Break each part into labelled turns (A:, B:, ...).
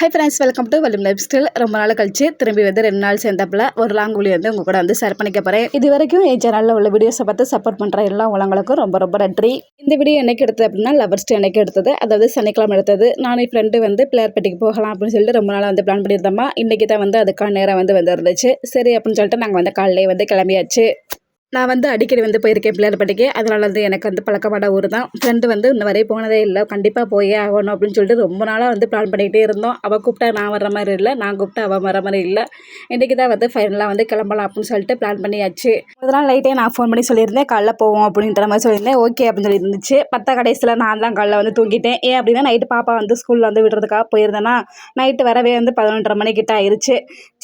A: High friends welcome to வல்லும் life style ரொம்ப நாள் கழிச்சு திரும்பி வந்து ரெண்டு நாள் சேர்ந்தப்பில் ஒரு லாங் வீடியோ வந்து உங்கள் கூட வந்து ஷேர் பண்ணிக்க போகிறேன் இது வரைக்கும் என் சேனலில் உள்ள வீடியோஸை பார்த்து சப்போர்ட் பண்ணுற எல்லா உலங்களுக்கும் ரொம்ப ரொம்ப நன்றி. இந்த வீடியோ என்னைக்கு எடுத்தது அப்படின்னா லவர்ஸ் டே என்னைக்கு எடுத்தது. அதாவது சனிக்கிழமை எடுத்தது. நான் என் ஃப்ரெண்டு வந்து பிளேயர்பட்டிக்கு போகலாம் அப்படின்னு சொல்லிட்டு ரொம்ப நாளாக வந்து பிளான் பண்ணியிருந்தோமா. இன்றைக்கி தான் வந்து அதுக்கான நேரம் வந்து வந்துருந்துச்சு. சரி அப்படின்னு சொல்லிட்டு நாங்கள் வந்து காலையிலே வந்து கிளம்பியாச்சு. நான் வந்து அடிக்கடி வந்து போயிருக்கேன் பிள்ளையார்பட்டிக்கு அதனால வந்து எனக்கு வந்து பழக்கமான ஊர் தான். ஃப்ரெண்டு வந்து இன்ன வரையும் போனதே இல்லை. கண்டிப்பாக போயே ஆகணும் அப்படின்னு சொல்லிட்டு ரொம்ப நாளாக வந்து பிளான் பண்ணிக்கிட்டே இருந்தோம். அவள் கூப்பிட்டா நான் வர்ற மாதிரி இல்லை. நான் கூப்பிட்டா அவள் வர மாதிரி இல்லை. இன்றைக்கி தான் வந்து ஃபைனலாக வந்து கிளம்பலாம் அப்படின்னு சொல்லிட்டு பிளான் பண்ணியாச்சு. அதனால் நாள் லைட்டே நான் ஃபோன் பண்ணி சொல்லியிருந்தேன் காலைல போவோம் அப்படின்ற மாதிரி சொல்லியிருந்தேன். ஓகே அப்படின்னு சொல்லி இருந்துச்சு பத்த கடைசியில் நான் தான் காலைல வந்து தூங்கிட்டேன். ஏன் அப்படின்னா நைட்டு பாப்பா வந்து ஸ்கூலில் வந்து விடுறதுக்காக போயிருந்தேன்னா நைட்டு வரவே வந்து பதினொன்றரை மணிக்கிட்ட ஆயிடுச்சு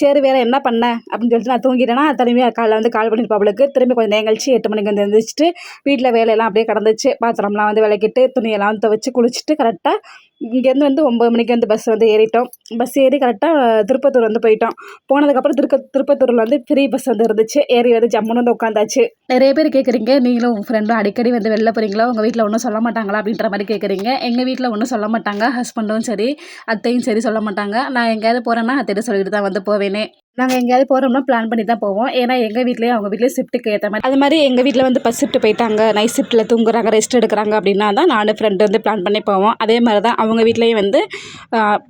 A: சரி வேறு என்ன பண்ண? அப்படின்னு சொல்லிட்டு நான் தூங்கிட்டேன்னா திரும்பி காலைல வந்து கால் பண்ணியிருப்பா அவளுக்கு. திரும்பி கொஞ்சம் நேரம் கழிச்சு எட்டு மணிக்கு வந்து எழுந்திரிச்சிட்டு வீட்டில் வேலையெல்லாம் அப்படியே கிடந்துச்சு. பாத்திரம்லாம் வந்து விளக்கிட்டு துணியெல்லாம் வந்து துவைச்சி குளிச்சுட்டு கரெக்டாக இங்கேருந்து வந்து ஒம்பது மணிக்கு வந்து பஸ் வந்து ஏறிட்டோம். பஸ் ஏறி கரெக்டாக திருப்பத்தூர் வந்து போயிட்டோம். போனதுக்கப்புறம் திருக்க திருப்பத்தூரில் வந்து ஃப்ரீ பஸ் வந்து இருந்துச்சு. ஏறி வந்து ஜம்முன்னு வந்து உட்காந்தாச்சு. நிறைய பேர் கேட்குறீங்க நீங்களும் உங்கள் ஃப்ரெண்டும் அடிக்கடி வந்து வெளில போகிறீங்களா உங்கள் வீட்டில் ஒன்றும் சொல்ல மாட்டாங்களா? அப்படின்ற மாதிரி கேட்குறீங்க எங்கள் வீட்டில் ஒன்றும் சொல்ல மாட்டாங்க. ஹஸ்பண்டும் சரி அத்தையும் சரி சொல்ல மாட்டாங்க. நான் எங்கேயாவது போகிறேன்னா அத்தையிட்ட சொல்லிட்டு தான் வந்து போவேனே. நாங்கள் எங்கேயாவது போகிறோம்னா பிளான் பண்ணி தான் போவோம். ஏன்னா எங்கள் வீட்லேயும் அவங்க வீட்லேயும் ஷிஃப்ட்டுக்கு ஏற்ற மாதிரி அது மாதிரி எங்கள் வீட்டில் வந்து பஸ் ஷிஃப்ட் போயிட்டாங்க. நைட் ஷிஃப்ட்டில் தூங்குறாங்க ரெஸ்ட் எடுக்கிறாங்க அப்படின்னா தான் நானும் ஃப்ரெண்டு வந்து பிளான் பண்ணி போவோம். அதே மாதிரி தான் அவங்க வீட்லேயும் வந்து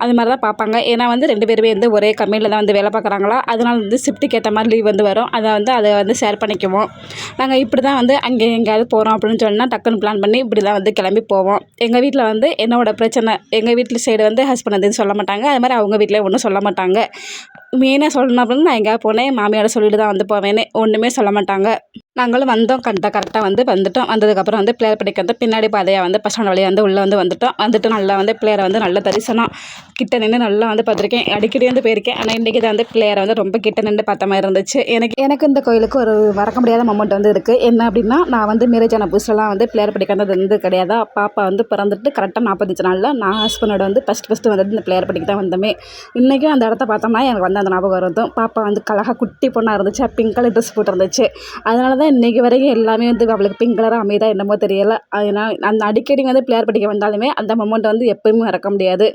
A: அது மாதிரி தான் பார்ப்பாங்க. ஏன்னா வந்து ரெண்டு பேருமே வந்து ஒரே கம்பெனியில் தான் வந்து வேலை பார்க்குறாங்களா. அதனால் வந்து ஷிஃப்ட்டுக்கு ஏற்ற மாதிரி லீவ் வந்து வரும். அதை வந்து அதை வந்து ஷேர் பண்ணிக்குவோம். நாங்கள் இப்படி தான் வந்து அங்கே எங்கேயாவது போகிறோம் அப்படின்னு சொன்னால் டக்குன்னு பிளான் பண்ணி இப்படி தான் வந்து கிளம்பி போவோம். எங்கள் வீட்டில் வந்து என்னோட பிரச்சனை எங்கள் வீட்டில் சைடு வந்து ஹஸ்பண்ட் வந்து சொல்ல மாட்டாங்க. அது மாதிரி அவங்க வீட்டிலே ஒன்றும் சொல்ல மாட்டாங்க. மெயினாக சொல்லணும் அப்படின்னு நான் எங்கேயாவது போனேன் மாமியார் சொல்லிட்டு தான் வந்து போவேனே ஒன்றுமே சொல்ல மாட்டாங்க. நாங்களும் வந்தோம் கரெக்டாக கரெக்டாக வந்து வந்துட்டோம். வந்ததுக்கப்புறம் வந்து பிளேயர் படிக்க வந்து பின்னாடி பாதையாக வந்து பஸ் ஸ்டாண்ட் வழியாக வந்து உள்ளே வந்து வந்துட்டோம். வந்துட்டு நல்லா வந்து பிள்ளையரை வந்து நல்ல தரிசனம். கிட்ட நின்று நல்லா வந்து பார்த்துருக்கேன். அடிக்கடி வந்து போயிருக்கேன். ஆனால் இன்றைக்கி தான் வந்து பிளேயரை வந்து ரொம்ப கிட்ட நின்று பார்த்த மாதிரி இருந்துச்சு. எனக்கு எனக்கு இந்த கோயிலுக்கு ஒரு மறக்க முடியாத மொமெண்ட் வந்து இருக்குது என்ன அப்படின்னா நான் வந்து மேரேஜ் ஆன புதுசுலாம் வந்து பிளேயர் படிக்க வந்தது வந்து கிடையாது. பாப்பா வந்து பிறந்துட்டு கரெக்டாக நாற்பத்தஞ்சு நாளில் நான் ஹஸ்பண்டோட வந்து ஃபஸ்ட் ஃபஸ்ட்டு வந்துட்டு இந்த பிளேயர் படிக்க தான் வந்தோமே. இன்றைக்கும் அந்த இடத்த பார்த்தோம்னா எனக்கு வந்து அந்த ஞாபகம் வருதும் பாப்பா வந்து கழக குட்டி பொண்ணாக இருந்துச்சு. பிங்க் கலர் ட்ரெஸ் போட்டுருந்துச்சு. அதனால தான் இன்றைக்கி வரைக்கும் எல்லாமே வந்து அவளுக்கு பிங்க் கலராக அமைதா என்னமோ தெரியலை. அதனால் அந்த அடிக்கடி வந்து பிளேயர் படிக்க வந்தாலுமே அந்த மொமெண்ட் வந்து எப்போயுமே மறக்க முடியாது.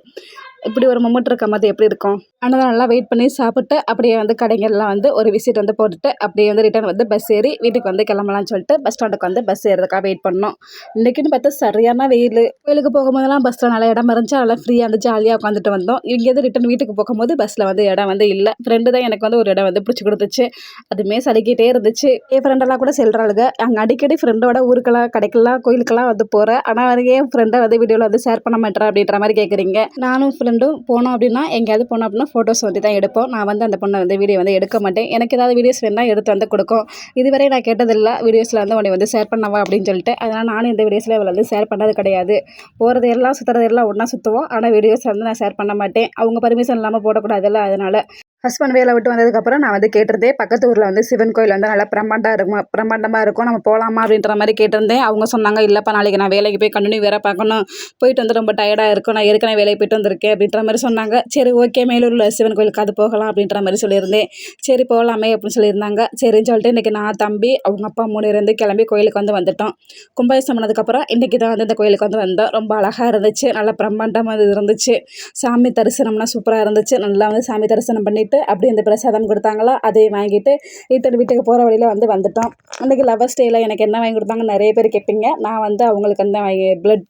A: இப்படி ஒரு மொமெண்ட் இருக்க மாதிரி எப்படி இருக்கும்? ஆனால் நல்லா வெயிட் பண்ணி சாப்பிட்டு அப்படியே வந்து கடைகள்லாம் வந்து ஒரு விசிட் வந்து போட்டுட்டு அப்படியே வந்து ரிட்டர்ன் வந்து பஸ் ஏறி வீட்டுக்கு வந்து கிளம்பலாம்னு சொல்லிட்டு பஸ் ஸ்டாண்டுக்கு வந்து பஸ் ஏறதுக்காக வெயிட் பண்ணோம். இன்றைக்கின்னு பார்த்தா சரியான வெயில். கோயிலுக்கு போகும்போதெல்லாம் பஸ்ஸில் நல்லா இடம் இருந்துச்சு. நல்லா ஃப்ரீயாக வந்து ஜாலியாக உட்காந்துட்டு வந்தோம். இங்கேருந்து ரிட்டன் வீட்டுக்கு போகும்போது பஸ்ஸில் வந்து இடம் வந்து இல்லை. ஃப்ரெண்டு தான் எனக்கு வந்து ஒரு இடம் வந்து பிடிச்சி கொடுத்துச்சு. அதுவுமே சலிக்கிட்டே இருந்துச்சு. என் ஃப்ரெண்டெல்லாம் கூட செல்கிறாளுங்க அங்கே அடிக்கடி ஃப்ரெண்டோட ஊருக்கெல்லாம் கடைக்கெல்லாம் கோயிலுக்கெல்லாம் வந்து போகிறேன் ஆனால் ஏன் ஃப்ரெண்டை வந்து வீடியோவில் வந்து ஷேர் பண்ண மாட்டேறேன் அப்படின்ற மாதிரி கேட்குறீங்க நானும் ஃப்ரெண்ட் ஃப்ரெண்டும் போனோம் அப்படின்னா எங்கேயாவது போனோம் அப்படின்னா ஃபோட்டோஸ் வந்து தான் எடுப்போம். நான் வந்து அந்த பொண்ணை வந்து வீடியோ வந்து எடுக்க மாட்டேன். எனக்கு ஏதாவது வீடியோஸ் வேணால் எடுத்து வந்து கொடுக்கும். இதுவரை நான் கேட்டதில்லை. வீடியோஸில் வந்து உன்னை வந்து ஷேர் பண்ணவா அப்படின்னு சொல்லிட்டு. அதனால் நானும் இந்த வீடியோஸில் இவளை வந்து ஷேர் பண்ணது கிடையாது. போகிறது எல்லாம் சுற்றுறது எல்லாம் ஒன்றா சுற்றுவோம் ஆனால் வீடியோஸ் வந்து நான் ஷேர் பண்ண மாட்டேன். அவங்க பர்மிஷன் இல்லாமல் போடக்கூடாதுல்ல அதனால். ஹஸ்பண்ட் வேலை விட்டு வந்ததுக்கப்புறம் நான் வந்து கேட்டிருந்தேன் பக்கத்து ஊரில் வந்து சிவன் கோயில் வந்து நல்லா பிரம்மாண்டாக இருக்கும் பிரம்மாண்டமாக இருக்கும் நம்ம போகலாமா அப்படின்ற மாதிரி கேட்டிருந்தேன். அவங்க சொன்னாங்க இல்லைப்பா நாளைக்கு நான் வேலைக்கு போய் கண்டினியூ வேற பார்க்கணும். போயிட்டு வந்து ரொம்ப டயர்டாக இருக்கும் நான் ஏற்கனவே வேலைக்கு போயிட்டு வந்திருக்கேன் அப்படின்ற மாதிரி சொன்னாங்க. சரி ஓகே மேலூரில் சிவன் கோயிலுக்கு அது போகலாம் அப்படின்ற மாதிரி சொல்லியிருந்தேன். சரி போகலாமே அப்படின்னு சொல்லியிருந்தாங்க. சரின்னு சொல்லிட்டு இன்றைக்கி நான் தம்பி அவங்க அப்பா மூணு இருந்து கிளம்பி கோயிலுக்கு வந்து வந்துட்டோம். கும்பாபிஷம் பண்ணதுக்கப்புறம் இன்றைக்கி தான் வந்து இந்த கோயிலுக்கு வந்து வந்தோம். ரொம்ப அழகாக இருந்துச்சு நல்லா பிரம்மாண்டமாக இருந்துச்சு. சாமி தரிசனம்னா சூப்பராக இருந்துச்சு. நல்லா வந்து சாமி தரிசனம் பண்ணிட்டு வாங்கிட்டு அப்படி அந்த பிரசாதம் கொடுத்தாங்களோ அதையும் வாங்கிட்டு ரிட்டன் வீட்டுக்கு போகிற வழியில் வந்து வந்துட்டோம். அன்றைக்கி லவர்ஸ் டேயில் எனக்கு என்ன வாங்கி கொடுத்தாங்க நிறைய பேர் கேட்பீங்க. நான் வந்து அவங்களுக்கு அந்த வாங்கி ப்ளட்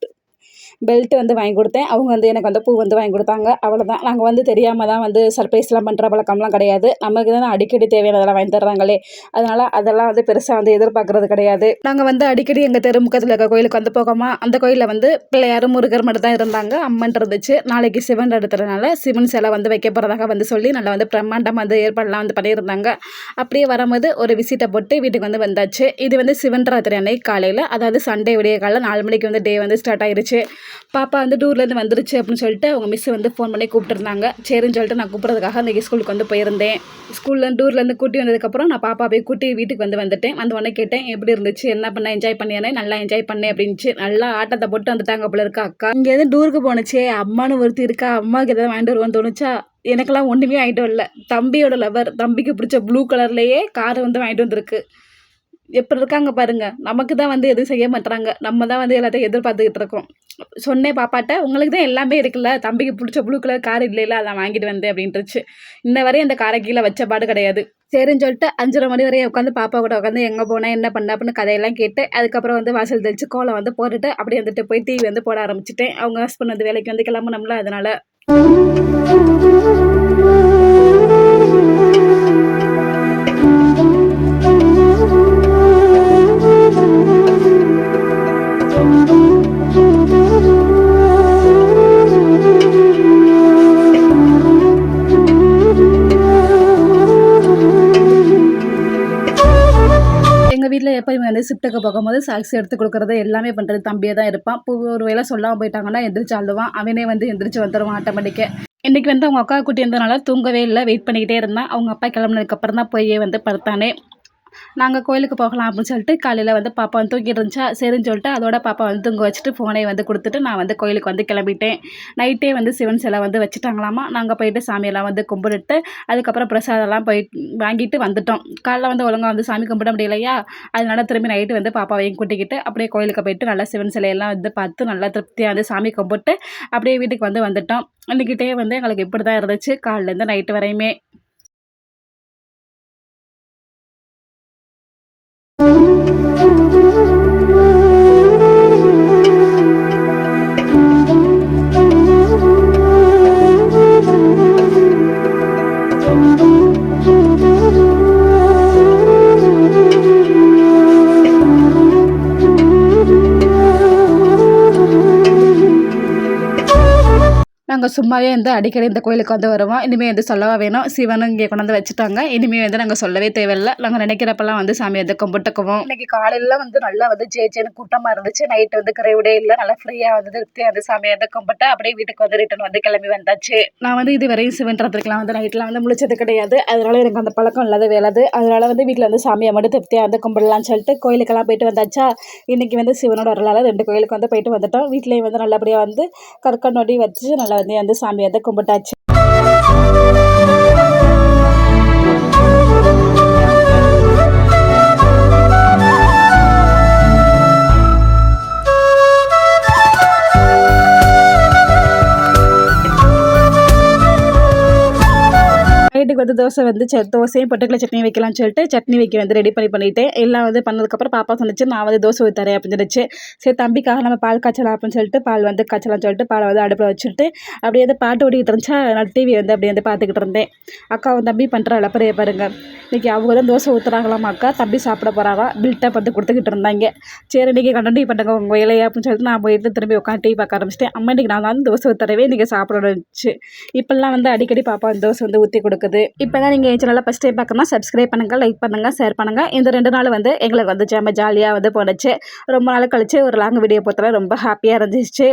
A: பெல்ட் வந்து வாங்கி கொடுத்தேன். அவங்க வந்து எனக்கு வந்து பூ வந்து வாங்கி கொடுத்தாங்க. அவ்வளோதான் நாங்கள் வந்து தெரியாமல் தான் வந்து சர்ப்ரைஸ்லாம் பண்ணுற பழக்கம்லாம் கிடையாது. நமக்கு தான் அடிக்கடி தேவையானதெல்லாம் வாங்கி தர்றாங்களே. அதனால் அதெல்லாம் வந்து பெருசாக வந்து எதிர்பார்க்குறது கிடையாது. நாங்கள் வந்து அடிக்கடி எங்கள் தெருமுக்கத்தில் இருக்க கோயிலுக்கு வந்து போகமா அந்த கோயிலில் வந்து பிள்ளையார் முருகர் மட்டும் தான் இருந்தாங்க. அம்மன் இருந்துச்சு. நாளைக்கு சிவன் எடுத்துறதுனால சிவன் சிலை வந்து வைக்க போகிறதாக வந்து சொல்லி நல்லா வந்து பிரம்மாண்டம் வந்து ஏற்பாடுலாம் வந்து பண்ணியிருந்தாங்க. அப்படியே வரும்போது ஒரு விசிட்டை போட்டு வீட்டுக்கு வந்து வந்தாச்சு. இது வந்து சிவன் ராத்திரி அன்னைக்கு காலையில். அதாவது சண்டே விடிய காலையில் நாலு மணிக்கு வந்து டே வந்து ஸ்டார்ட் ஆயிருச்சு. பாப்பா வந்து டூர்லேருந்து வந்துருச்சு அப்படின்னு சொல்லிட்டு அவங்க மிஸ் வந்து ஃபோன் பண்ணி கூப்பிட்டுருந்தாங்க. சரின்னு சொல்லிட்டு நான் கூப்பிட்றதுக்காக அன்றைக்கி ஸ்கூலுக்கு வந்து போயிருந்தேன். ஸ்கூலில் டூர்லேருந்து கூட்டி வந்ததுக்கப்புறம் நான் பாப்பா போய் கூட்டி வீட்டுக்கு வந்து வந்துட்டேன். வந்து உடனே கேட்டேன் எப்படி இருந்துச்சு? என்ன பண்ண? என்ஜாய் பண்ணியானே? நல்லா என்ஜாய் பண்ணேன் அப்படின்ச்சு நல்லா ஆட்டத்தை போட்டு வந்துட்டாங்க போல இருக்கா அக்கா. இங்கே எதுவும் டூருக்கு போனச்சே அம்மானு ஒருத்தி இருக்கா? அம்மாவுக்கு எதாவது வாங்கிட்டு வருவான்னு தோணுச்சா? எனக்கெல்லாம் ஒன்றுமே வாங்கிட்டு வரல. தம்பியோட லவர் தம்பிக்கு பிடிச்ச ப்ளூ கலர்லேயே காரை வந்து வாங்கிட்டு வந்திருக்கு. எப்படி இருக்காங்க பாருங்க. நமக்கு தான் வந்து எதுவும் செய்ய மாட்டுறாங்க நம்ம தான் வந்து எல்லாத்தையும் எதிர்பார்த்துக்கிட்டு இருக்கோம். சொன்னேன் பாப்பாட்ட உங்களுக்கு தான் எல்லாமே இருக்குல்ல? தம்பிக்கு பிடிச்ச ப்ளூ கலர் கார் இல்லைல்ல அதை வாங்கிட்டு வந்தேன் அப்படின்ட்டுருச்சு இன்ன வரையும் அந்த காரை கீழே வச்ச பாடு கிடையாது. சரின்னு சொல்லிட்டு அஞ்சரை மணி வரையும் உட்காந்து பாப்பா கூட உட்காந்து எங்கே போனேன் என்ன பண்ண அப்படின்னு கதையெல்லாம் கேட்டு அதுக்கப்புறம் வந்து வாசல் தெளிச்சு கோலம் வந்து போட்டுட்டு அப்படியே வந்துட்டு போய் டிவி வந்து போட ஆரம்பிச்சிட்டேன். அவங்க ஹஸ்பண்ட் வந்து வேலைக்கு வந்து கிளம்பணும்ல அதனால. வீட்டில் ஷிஃப்ட்டுக்கு போகும்போது சாக்ஸ் எடுத்து கொடுக்குறது எல்லாமே பண்ணுறது தம்பியே தான் இருப்பான். இப்போ ஒரு வேளை சொல்லாமல் போயிட்டாங்கன்னா எந்திரிச்சு அழுவான். அவனே வந்து எந்திரிச்சு வந்துடுவான் ஆட்டோமேட்டிக்காக இன்றைக்கி வந்து அவங்க அக்கா கூட்டி இருந்தனால தூங்கவே இல்லை. வெயிட் பண்ணிக்கிட்டே இருந்தான். அவங்க அப்பா கிளம்புனதுக்கப்புறம் தான் போய் வந்து படுத்தானே. நாங்கள் கோயிலுக்கு போகலாம் அப்படின்னு சொல்லிட்டு காலையில் வந்து பாப்பா வந்து தூங்கிட்டு இருந்துச்சா? சரின்னு சொல்லிட்டு அதோட பாப்பா வந்து தூங்க வச்சுட்டு ஃபோனை வந்து கொடுத்துட்டு நான் வந்து கோயிலுக்கு வந்து கிளம்பிட்டேன். நைட்டே வந்து சிவன் சிலை வந்து வச்சுட்டாங்களாமா? நாங்கள் போயிட்டு சாமியெல்லாம் வந்து கும்பிட்டுட்டு அதுக்கப்புறம் பிரசாதம்லாம் போய் வாங்கிட்டு வந்துட்டோம். காலைல வந்து ஒழுங்காக வந்து சாமி கும்பிட முடியலையா? அதனால திரும்பி நைட்டு வந்து பாப்பாவையும் கூட்டிக்கிட்டு அப்படியே கோயிலுக்கு போயிட்டு நல்லா சிவன் சிலையெல்லாம் வந்து பார்த்து நல்லா திருப்தியாக வந்து சாமி கும்பிட்டு அப்படியே வீட்டுக்கு வந்து வந்துட்டோம். அன்றைக்கிட்டே வந்து எங்களுக்கு இப்படி தான் இருந்துச்சு காலிலேருந்து நைட்டு வரையுமே. thank you. நாங்கள் சும்மாவே வந்து அடிக்கடி இந்த கோயிலுக்கு வந்து வருவோம். இனிமேல் வந்து சொல்லவா வேணும். சிவனும் இங்கே கொண்டு வந்து வச்சுட்டாங்க. இனிமேல் வந்து நாங்கள் சொல்லவே தேவையில்லை. நாங்கள் நினைக்கிறப்பெல்லாம் வந்து சாமி வந்து கும்பிட்டுக்குவோம். இன்னைக்கு காலையில வந்து நல்லா வந்து ஜே ஜேன்னு கூட்டமாக இருந்துச்சு. நைட்டு வந்து கிரைவிடே இல்லை. நல்லா ஃப்ரீயாக வந்து திருப்தியாக வந்து சாமியை வந்து கும்பிட்டு அப்படியே வீட்டுக்கு வந்து ரிட்டன் வந்து கிளம்பி வந்தாச்சு. நான் வந்து இது வரையும் சிவன்றதுக்கெலாம் வந்து நைட்லாம் வந்து முழிச்சது கிடையாது. அதனால எனக்கு அந்த பழக்கம் இல்லாத வேலாது அதனால வந்து வீட்டில் வந்து சாமியை மட்டும் திருப்தியாக வந்து கும்பிடலாம்னு சொல்லிட்டு கோயிலுக்கெல்லாம் போயிட்டு வந்தாச்சா? இன்னைக்கு வந்து சிவனோட வரலாறு ரெண்டு கோயிலுக்கு வந்து போயிட்டு வந்துட்டோம். வீட்லேயும் வந்து நல்லபடியாக வந்து கற்கண்ணொடி வச்சு நல்லா வந்து வந்து சாமி வந்து கும்பிட்டாச்சு. வந்து தோசை வந்து ச தோசையும் பொட்டுக்கடலை சட்னி வைக்கலாம்னு சொல்லிட்டு சட்னி வைக்க வந்து ரெடி பண்ணி பண்ணிவிட்டேன் எல்லாம் வந்து பண்ணதுக்கப்புறம் பாப்பா சொன்னிச்சு நான் வந்து தோசை ஊற்றுறேன் அப்படின்னு சொன்னிச்சு சரி தம்பிக்காக நம்ம பால் காய்ச்சலாம் அப்படின்னு சொல்லிட்டு பால் வந்து காய்ச்சலாம்னு சொல்லிட்டு பாலை வந்து அடுப்பில் வச்சுட்டு அப்படியே வந்து பாட்டு ஓடிக்கிட்டு இருந்துச்சா. நான் டிவி வந்து அப்படியே வந்து பார்த்துக்கிட்டு இருந்தேன். அக்காவும் தம்பி பண்ணுற அளப்பறையை பாருங்க. இன்றைக்கி அவங்க தான் தோசை ஊற்றுறாங்களாம் அக்கா? தம்பி சாப்பிட போகிறாராம் பில்டப் வந்து கொடுத்துக்கிட்டு இருந்தாங்க. சரி இன்றைக்கி கண்டினியூ பண்ணுங்க உங்கள் வேலையை அப்படின்னு சொல்லிட்டு நான் போயிட்டு திரும்பி உட்காந்து டிவி பார்க்க ஆரம்பிச்சிட்டேன். அம்மா இன்றைக்கி நான் தான் தோசை ஊற்றுறவே இன்றைக்கி சாப்பிடணுச்சு இப்போல்லாம் வந்து அடிக்கடி பாப்பா வந்து தோசை வந்து ஊற்றி கொடுக்குது. இப்போ தான் நீங்கள் என் சேனலில் ஃபஸ்ட் டைம் பார்க்கணும் சப்ஸ்கிரைப் பண்ணுங்கள் லைக் பண்ணுங்கள் ஷேர் பண்ணுங்கள் இந்த ரெண்டு நாள் வந்து எங்களுக்கு வந்து ஜாம ஜாலியாக வந்து போணுச்சு ரொம்ப நாள் கழிச்சு ஒரு லாங் வீடியோ போத்தில் ரொம்ப ஹாப்பியாக இருந்துச்சு.